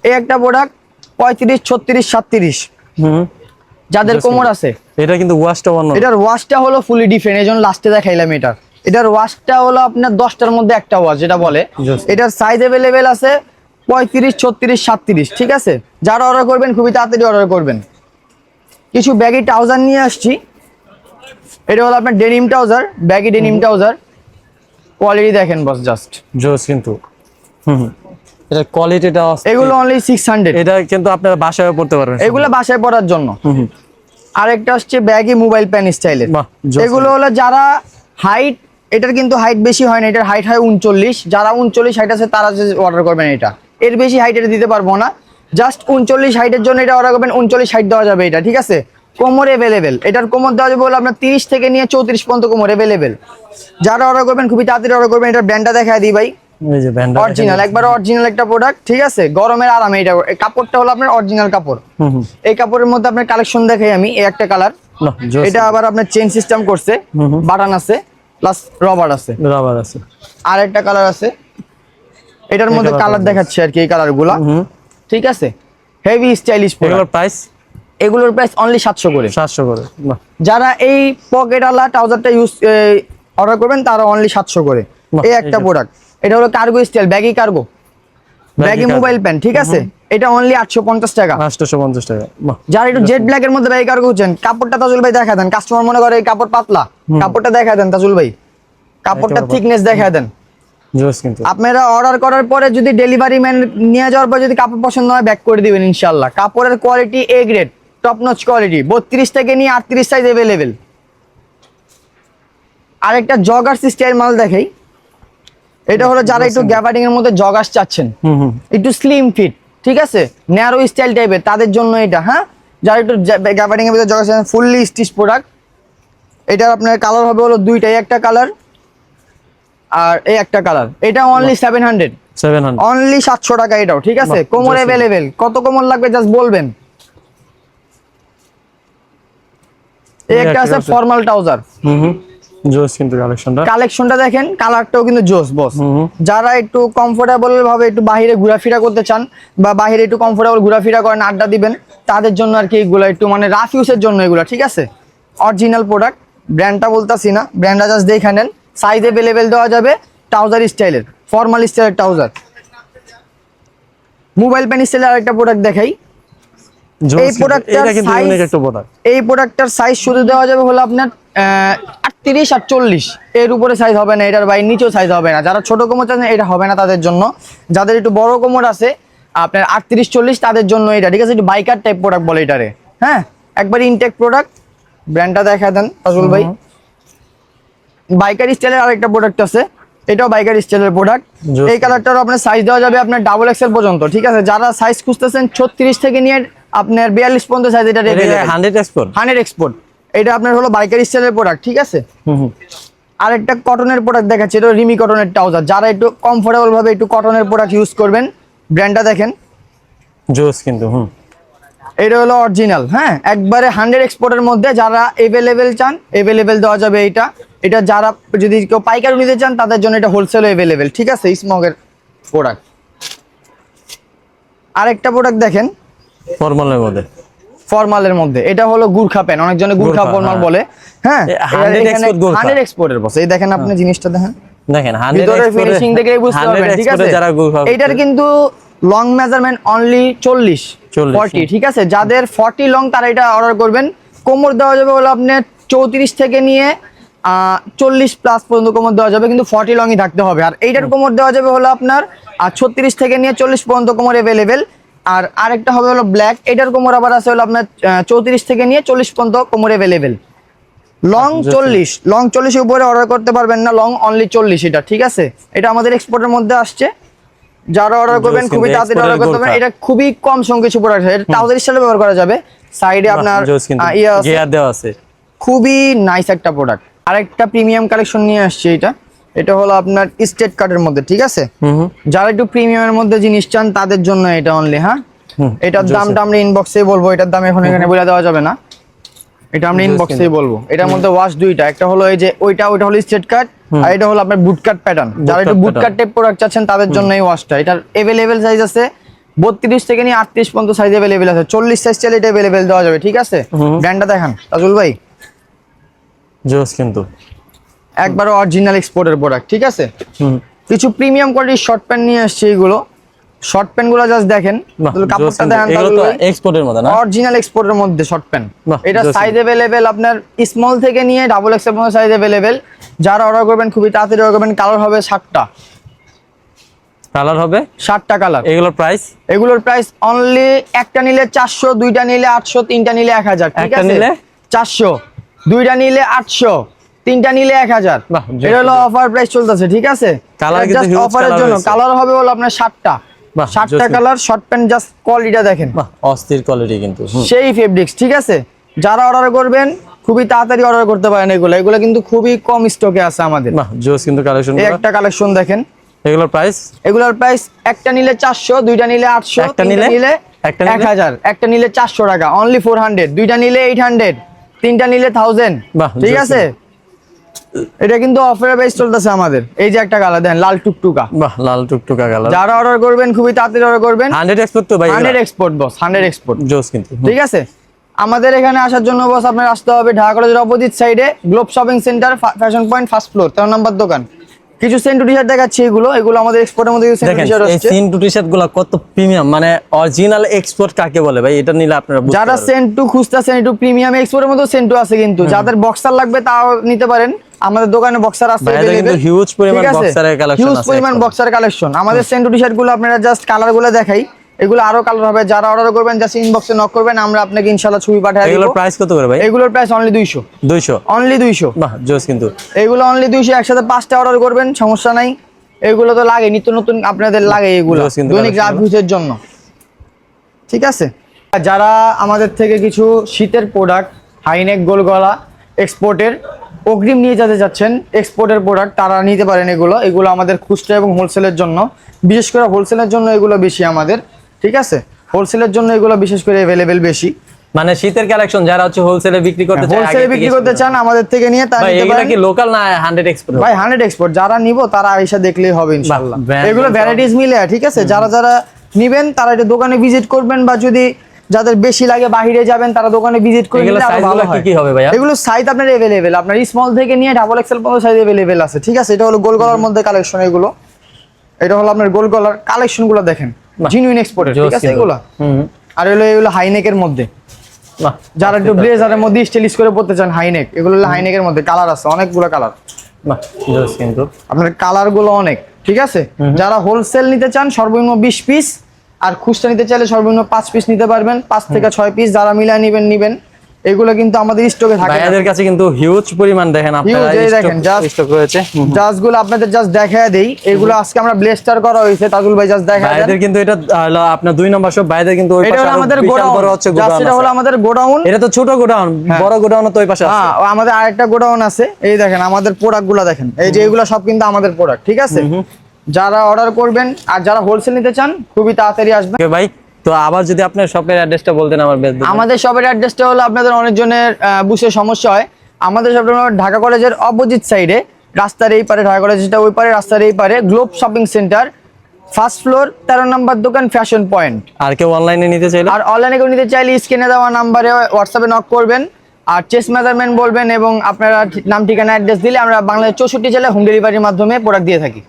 এই একটা প্রোডাক্ট পঁয়ত্রিশ ছত্রিশ সাতত্রিশ। হুম। যাদের কোমর আছে। এটা কিন্তু ওয়াশটা অন্য এটার ওয়াশটা হলো ফুলি ডিফারেন্ট এই জন্য লাস্টে দেখাইলাম এটার। এটার ওয়াশটা হলো আপনার দশটার মধ্যে একটা ওয়াশ যেটা বলে। এটার সাইজ অ্যাভেলেবেল আছে পঁয়ত্রিশ ছত্রিশ সাতত্রিশ ঠিক আছে? যারা অর্ডার করবেন খুবই তাড়াতাড়ি অর্ডার করবেন। কিছু ব্যাগি ট্রাউজার নিয়ে আসছি। এটা হলো আপনার denim trouser baggy denim trouser quality দেখেন বস জাস্ট জোস কিন্তু। হুম এটা কোয়ালিটিটা এগুলো অনলি সিক্স হান্ড্রেড এটা কিন্তু আপনারা বাসায় পড়তে পারবেন এগুলো বাসায় পড়ার জন্য। আরেকটা হচ্ছে ব্যাগি মোবাইল প্যান স্টাইলের এগুলো হলো যারা হাইট এটার কিন্তু হাইট বেশি হয় না এটার হাইট হয় উনচল্লিশ। যারা উনচল্লিশ হাইট আছে তারা অর্ডার করবেন এটা। এর বেশি হাইট এটা দিতে পারব না। জাস্ট উনচল্লিশ হাইটের জন্য এটা অর্ডার করবেন উনচল্লিশ হাইট দেওয়া যাবে এটা ঠিক আছে? কোমর অ্যাভেলেবেল এটার কোমর দেওয়া যাবে বলে আপনার তিরিশ থেকে নিয়ে চৌত্রিশ পর্যন্ত কোমর অ্যাভেলেবেল যারা অর্ডার করবেন খুবই তাড়াতাড়ি অর্ডার করবেন এটার ব্র্যান্ডটা দেখা দিই ভাই। অরিজিনাল একবার অরিজিনাল একটা প্রোডাক্ট ঠিক আছে? গরমের আরামে এটা কাপড়টা হলো আপনার অরিজিনাল কাপড়। এই কাপড়ের মধ্যে আপনার কালেকশন দেখাই আমি এই একটা কালার এটা আবার আপনার চেন সিস্টেম করছে। বাটন আছে। প্লাস রবার আছে। রাবার আছে। আর একটা কালার আছে। এটার মধ্যে কালার দেখাচ্ছে আর কি এই কালারগুলা। ঠিক আছে? হেভি স্টাইলিশ এগুলোর প্রাইস এগুলোর প্রাইস অনলি সাতশো করে। সাতশো করে যারা এই পকেট আলা ট্রাউজারটা ইউজ অর্ডার করবেন তারা অনলি সাতশো করে। এই একটা প্রোডাক্ট এটা হলো cargo style baggy cargo baggy mobile pan ঠিক আছে? এটা অনলি আটশো পঞ্চাশ টাকা। আটশোশো পঞ্চাশ টাকা। বাহ। যারা একটু জেড ব্ল্যাক এর মধ্যে হচ্ছেন কাপড়টা তাজুল ভাই দেখা দেন। কাস্টমার মনে করে এই কাপড় পাতলা। কাপড়টা দেখা দেন তাজুল ভাই। কাপড়টা থিকনেস দেখা দেন। আপনারা অর্ডার করার পরে যদি ডেলিভারি ম্যান নিয়ে যাওয়ার পর যদি কাপড় পছন্দ হয় ব্যাক করে দিবেন ইনশাল্লাহ কাপড়ের quality A grade top notch quality বত্রিশ থেকে নিয়ে আটত্রিশ সাইজ অ্যাভেলেবেল আরেকটা জগার্স স্টাইল মাল দেখাই। এটা হলো যারা একটু গ্যাবার্ডিং এর মধ্যে জগার্স চাচ্ছেন। হুম হুম। একটু স্লিম ফিট ঠিক আছে? ন্যারো স্টাইল টাইপের তাদের জন্য এটা হ্যাঁ? যারা একটু গ্যাবার্ডিং এর ভিতরে ফুললি স্টিচ প্রোডাক্ট এটার আপনার কালার হবে হলো দুইটাই একটা কালার আর এই একটা কালার এটা অনলি সেভেন হান্ড্রেড অনলি সাতশো টাকা এটাও ঠিক আছে? কোমর অ্যাভেলেবেল কত কোমর লাগবে জাস্ট বলবেন? এই একটা আছে। ফর্মাল ট্রাউজার হুম হুম। জোস কিন্তু কালেকশনটা কালেকশনটা দেখেন কালারটাও কিন্তু জোস বস। যারা একটু কমফোর্টেবল ভাবে একটু বাইরে ঘোরাফেরা করতে চান বা বাইরে একটু কমফোর্টেবল ঘোরাফেরা করেন আড্ডা দিবেন তাদের জন্য আর কি এগুলো একটু মানে রাফ ইউজের জন্য এগুলো ঠিক আছে? অরিজিনাল প্রোডাক্ট ব্র্যান্ডটা বলতাছি না ব্র্যান্ডটা জাস্ট দেখে নেন। সাইজ অ্যাভেলেবেল দেওয়া যাবে ট্রাউজার স্টাইলের ফর্মাল স্টাইলের ট্রাউজার মোবাইল প্যান স্টাইলের আরেকটা প্রোডাক্ট দেখাই। এই কিন্তু। প্রোডাক্টটার এটা কিন্তু size- ইউনিক একটা প্রোডাক্ট এই প্রোডাক্টটার সাইজ শুধু দেওয়া যাবে হলো আপনার আটত্রিশ আর চল্লিশ। এর উপরে সাইজ হবে না এটার বাইরে নিচেও সাইজ হবে না। যারা ছোট কোমর চান এটা হবে না তাদের জন্য। যাদের একটু বড় কোমর আছে আপনার আটত্রিশ চল্লিশ তাদের জন্য এটা। ঠিক আছে একটু বাইকার টাইপ প্রোডাক্ট বলে এটারে। হ্যাঁ? একবার ইনটেক প্রোডাক্ট ব্র্যান্ডটা দেখা দেন ফজল ভাই। বাইকার স্টাইলের আরেকটা প্রোডাক্ট আছে এটাও বাইকার স্টাইলের প্রোডাক্ট এই কালারটার আপনার সাইজ দেওয়া যাবে আপনার ডাবল এক্সেল পর্যন্ত। ঠিক আছে যারা সাইজ খুঁজতেছেন ছত্রিশ থেকে নিয়ে আপনার বিয়াল্লিশ পর্যন্ত সাইজ এটা। হান্ড্রেড এক্সপোর্ট হান্ড্রেড এক্সপোর্ট এটা আপনার হলো বাইকার স্টাইলের প্রোডাক্ট ঠিক আছে? আর একটা কটনের প্রোডাক্ট দেখাচ্ছে এটা রিমি কটনের ট্রাউজার যারা একটু কমফোর্টেবল ভাবে একটু কটনের প্রোডাক্ট ইউজ করবেন ব্র্যান্ডটা দেখেন। জোস কিন্তু হুম। এটা হলো অরিজিনাল হ্যাঁ? একবারে হান্ড্রেড এক্সপোর্টের মধ্যে যারা এভেলেবেল চান এভেলেবেল দেওয়া যাবে এটা। এটা যারা যদি কেউ পাইকারি নিতে চান তাদের জন্য এটা হোলসেল এভেলেবেল ঠিক আছে? স্মগের প্রোডাক্ট আরেকটা প্রোডাক্ট দেখেন। ফর্মালের মধ্যে। ফরমালের মধ্যে। এটা হলো গুর্খা প্যান অনেকজনে গুর্খা গুর্খা, ফরমাল হ্যাঁ। বলে। হ্যাঁ এ 100 export গুর্খা। হান্ড্রেড এক্সপোর্টের বস এই দেখেন আপনি জিনিসটা দেখেন। দেখেন ভিতরে ফিনিশিং বুঝতে পারবেন ঠিক আছে? যারা গুর্খা এটার কিন্তু লং মেজারমেন্ট অনলি চল্লিশ 40, ঠিক আছে? যাদের ফর্টি লং তারা এটা অর্ডার করবেন। কোমর দেওয়া যাবে হলো আপনার চৌত্রিশ থেকে নিয়ে চল্লিশ প্লাস পর্যন্ত কোমর দেওয়া যাবে কিন্তু ফর্টি লংই থাকতে হবে। আর এইটার কোমর দেওয়া যাবে হলো আপনার ছত্রিশ থেকে নিয়ে চল্লিশ পর্যন্ত কোমর অ্যাভেলেবেল আর আরেকটা হবে হলো ব্ল্যাক এটার কোমর আবার আছে হলো আপনার চৌত্রিশ থেকে নিয়ে চল্লিশ পর্যন্ত কোমর অ্যাভেলেবেল লং চল্লিশ। লং চল্লিশের উপরে অর্ডার করতে পারবেন না লং অনলি চল্লিশ এটা ঠিক আছে? এটা আমাদের এক্সপোর্টের মধ্যে আসছে। যারা অর্ডার করবেন খুবই তাড়াতাড়ি অর্ডার করতে পারবেন। এটা খুবই কম সংখ্যক কিছু প্রোডাক্ট এটা ট্রাউজার স্টাইলে ব্যবহার করা যাবে। সাইডে আপনার ইয়ে দেওয়া আছে। খুবই নাইস একটা প্রোডাক্ট আরেকটা প্রিমিয়াম কালেকশন নিয়ে আসছে এটা। এটা হলো আপনার স্টেট কার্ডের মধ্যে ঠিক আছে? যারা একটু প্রিমিয়ামের মধ্যে জিনিস চান তাদের জন্য এটা অনলি হ্যাঁ? এটার দামটা আমরা ইনবক্সে বলব এটার দাম এখন এখানে বলে দেওয়া যাবে না। এটা আমরা Just ইনবক্সেই বলব। এটার মধ্যে ওয়াশ দুইটা একটা হলো এই যে ওইটা ওইটা হলো স্টেট কাট আর এটা হলো আপনার বুট কাট প্যাটার্ন যারা একটু boot cut pattern। Type product চাচ্ছেন তাদের জন্য এই ওয়াশটা এটার এভেলেবেল সাইজ আছে বত্রিশ থেকে নিয়ে আটত্রিশ পর্যন্ত সাইজ এভেলেবেল আছে। চল্লিশ সাইজ চাইলে এটা এভেলেবেল দেওয়া যাবে ঠিক আছে। ব্র্যান্ডটা দেখান। তাজুল ভাই। জোস কিন্তু। একবার অরিজিনাল এক্সপোর্টের প্রোডাক্ট ঠিক আছে হুম কিছু প্রিমিয়াম কোয়ালিটির শর্ট প্যান্ট নিয়ে আসছে এগুলো শর্ট প্যান্ট গুলো জাস্ট দেখেন তাহলে কাপড়টা দেখেন এগুলো তো তাহলে এক্সপোর্টের মতো না অরিজিনাল এক্সপোর্টের মধ্যে শর্ট প্যান্ট বাহ, এটা জোস। সাইজ अवेलेबल আপনার স্মল থেকে নিয়ে ডাবল এক্সেল পর্যন্ত সাইজ अवेलेबल যারা অর্ডার করবেন খুবই তাড়াতাড়ি অর্ডার করবেন কালার হবে ষাটটা কালার হবে ষাটটা কালার এগুলোর প্রাইস এগুলোর প্রাইস অনলি একটা নিলে চারশো দুইটা নিলে আটশো তিনটা নিলে এক হাজার ঠিক একটা আছে নিলে? চারশো দুইটা নিলে আটশো তিনটা নিলে এক হাজার। এটা হলো অফার প্রাইস চলতেছে ঠিক আছে? অফারের জন্য। কালার হবে হলো আপনার ষাটটা। ষাটটা কালার শর্ট প্যান্ট জাস্ট কোয়ালিটিটা দেখেন। অস্থির কোয়ালিটি কিন্তু। সেই ফেব্রিক্স ঠিক আছে? যারা অর্ডার করবেন খুবই তাড়াতাড়ি অর্ডার করতে পারেন এগুলো। এগুলো কিন্তু খুবই কম স্টকে আছে আমাদের। বাহ জোস কিন্তু কালেকশন একটা কালেকশন দেখেন। এগুলোর প্রাইস এগুলোর প্রাইস একটা নিলে চারশো দুইটা নিলে আটশো একটা নিলে? নিলে একটা নিলে? এক হাজার একটা নিলে চারশো টাকা অনলি ফোর হান্ড্রেড দুইটা নিলে এইট হান্ড্রেড তিনটা নিলে থাউজেন্ড বাহ, ঠিক আছে? এটা কিন্তু অফারের বেস চলতেছে আমাদের। এই যে একটা কালার দেন লাল টুকটুকা। বাহ লাল টুকটুকা কালার যারা অর্ডার করবেন খুবই তাড়াতাড়ি অর্ডার করবেন। হান্ড্রেড এক্সপোর্ট তো ভাই hundred export boss hundred export জোস কিন্তু ঠিক আছে? আমাদের এখানে আসার জন্য বস আপনার আসতে হবে ঢাকা কলেজের অপোজিট সাইডে Globe shopping centre fashion point first floor তেরো নম্বর দোকান। কিছু সেন্টু টি শার্ট দেখাচ্ছি এগুলো। এগুলো আমাদের এক্সপোর্টের মধ্যে সেন্টু টি শার্ট এই হচ্ছে। সিন টু টি শার্টগুলো কত প্রিমিয়াম মানে অরিজিনাল এক্সপোর্ট কাকে বলে? ভাই এটা নিলে আপনারা যারা। সেন্টু খুঁজতেছেন একটু প্রিমিয়াম এক্সপোর্টের মধ্যে সেন্টু আছে কিন্তু। যাদের বক্সার লাগবে তাও নিতে পারেন। আমাদের দোকানে বক্সার আছে কিন্তু huge পরিমাণ আছে? collection Huge আছে পরিমাণ। বক্সার কালেকশন আমাদের সেন্টু টি শার্টগুলো আপনারা জাস্ট কালারগুলো দেখাই। এগুলো আরও কালার হবে। যারা অর্ডার করবেন জাস্ট ইনবক্সে নক করবেন আমরা আপনাকে ইনশাআল্লাহ ছবি পাঠিয়ে দিব। এগুলোর প্রাইস কত করে ভাই? এগুলোর প্রাইস অনলি দুইশো। দুইশো? অনলি দুইশো। বাহ জোস কিন্তু। এগুলো অনলি দুইশো একসাথে পাঁচটা অর্ডার করবেন সমস্যা নাই। এগুলো তো লাগে নিত্য নতুন আপনাদের লাগে এগুলো দৈনিক ভিউজের জন্য। ঠিক আছে? যারা আমাদের থেকে কিছু শীতের প্রোডাক্ট হাইনেক গোল গলা এক্সপোর্টের অগ্রিম নিয়ে যেতে যাচ্ছেন এক্সপোর্টের প্রোডাক্ট তারা নিতে পারেন এগুলো। এগুলো আমাদের খুচরা এবং হোলসেলের জন্য। বিশেষ করে হোলসেলের জন্য এগুলো বেশি আমাদের ঠিক আছে? হোলসেলের জন্য এগুলো বিশেষ করে অ্যাভেলেবেল বেশি। মানে শীতের কালেকশন যারা হচ্ছে হোলসেলে বিক্রি করতে চায় হোলসেলে বিক্রি করতে চান আমাদের থেকে নিয়ে তা নিতে এগুলা পারেন। কি লোকাল না হান্ড্রেড এক্সপোর্ট ভাই হান্ড্রেড এক্সপোর্ট যারা নিব তারা এসে দেখলেই হবে ইনশাল্লাহ এগুলো ভ্যারাইটিস মিলে ঠিক আছে? যারা যারা নিবেন তারা এটা দোকানে ভিজিট করবেন বা যদি যাদের বেশি লাগে বাইরে যাবেন তারা দোকানে ভিজিট করে এগুলো নিলে আরো size ভালো গুলো কি হয় কি হবে ভাইয়া? এগুলো সাইজ আপনার अवेलेबल আপনার স্মল থেকে নিয়ে ডাবল এক্সেল পর্যন্ত সাইজ अवेलेबल আছে ঠিক আছে এটা হলো গোল গলার মধ্যে কালেকশন এগুলো এটা হলো আপনার গোল গলার কালেকশন গুলো দেখেন বাহ। জিনুইন এক্সপোর্টের ঠিক আছে এগুলো হুম আর হলো এগুলো হাইনেকের মধ্যে বাহ যারা একটু ব্লেজারের মধ্যে স্টাইলিশ করে পড়তে চান হাইনেক এগুলো হলো হাইনেকের মধ্যে কালার আছে অনেকগুলো কালার বাহ জোস কিন্তু আপনার কালার গুলো অনেক ঠিক আছে যারা হোলসেল নিতে চান সর্বনিম্ন বিশ পিস আর খুচরা নিতে চাইলে সর্বনিম্ন পাঁচ পিস নিতে পারবেন। পাঁচ থেকে ছয় পিস যারা মিলাই নিবেন নিবেন। এগুলো কিন্তু আমাদের স্টকে থাকে ভাইয়াদের কাছে কিন্তু হিউজ পরিমাণ দেখেন আপনারা দেখেন, স্টক রয়েছে। আপনাদের জাস্ট দেখায় দেই। এগুলো আজকে আমরা ব্লেস্টার করা হয়েছে তাজুল ভাই জাস্ট দেখায় ভাইয়াদের কিন্তু এটা হলো আপনার দুই নম্বর সব ভাইয়াদের কিন্তু ওই এটা পাশে হলো আমাদের গোডাউন। বড় হচ্ছে গোডাউন এটা হলো আমাদের গোডাউন। এটা তো ছোট গোডাউন বড় গোডাউন তো ওই পাশে আছে। হ্যাঁ আমাদের আরেকটা গোডাউন আছে। এই দেখেন আমাদের প্রোডাক্টগুলা দেখেন। এই যে এগুলো সব কিন্তু আমাদের প্রোডাক্ট ঠিক আছে? যারা অর্ডার করবেন আর যারা হোলসেল নিতে চান খুবই তাড়াতাড়ি আসবেন। ভাই তো আবার যদি আপনার শপের অ্যাড্রেসটা বলতেন আমার আমাদের শপের অ্যাড্রেসটা হলো আপনাদের অনেকজনের বুঝে সমস্যা হয়। আমাদের শপটা ঢাকা কলেজের অপোজিট সাইডে রাস্তার এই পারে ঢাকা কলেজটা ওই পারে রাস্তার এই পারে Globe shopping centre first floor তেরো নম্বর দোকান ফ্যাশন পয়েন্ট আর কেউ অনলাইনে নিতে চাইলে? আর অনলাইনে কেউ নিতে চাইলে স্ক্রিনে দেওয়া নাম্বারে হোয়াটসঅ্যাপে নক করবেন। আর চেস্ট মেজারমেন্ট বলবেন এবং আপনারা নাম ঠিকানা অ্যাড্রেস দিলে আমরা বাংলাদেশ চৌষট্টি জেলায় হোম ডেলিভারির মাধ্যমে প্রোডাক্ট দিয়ে থাকি।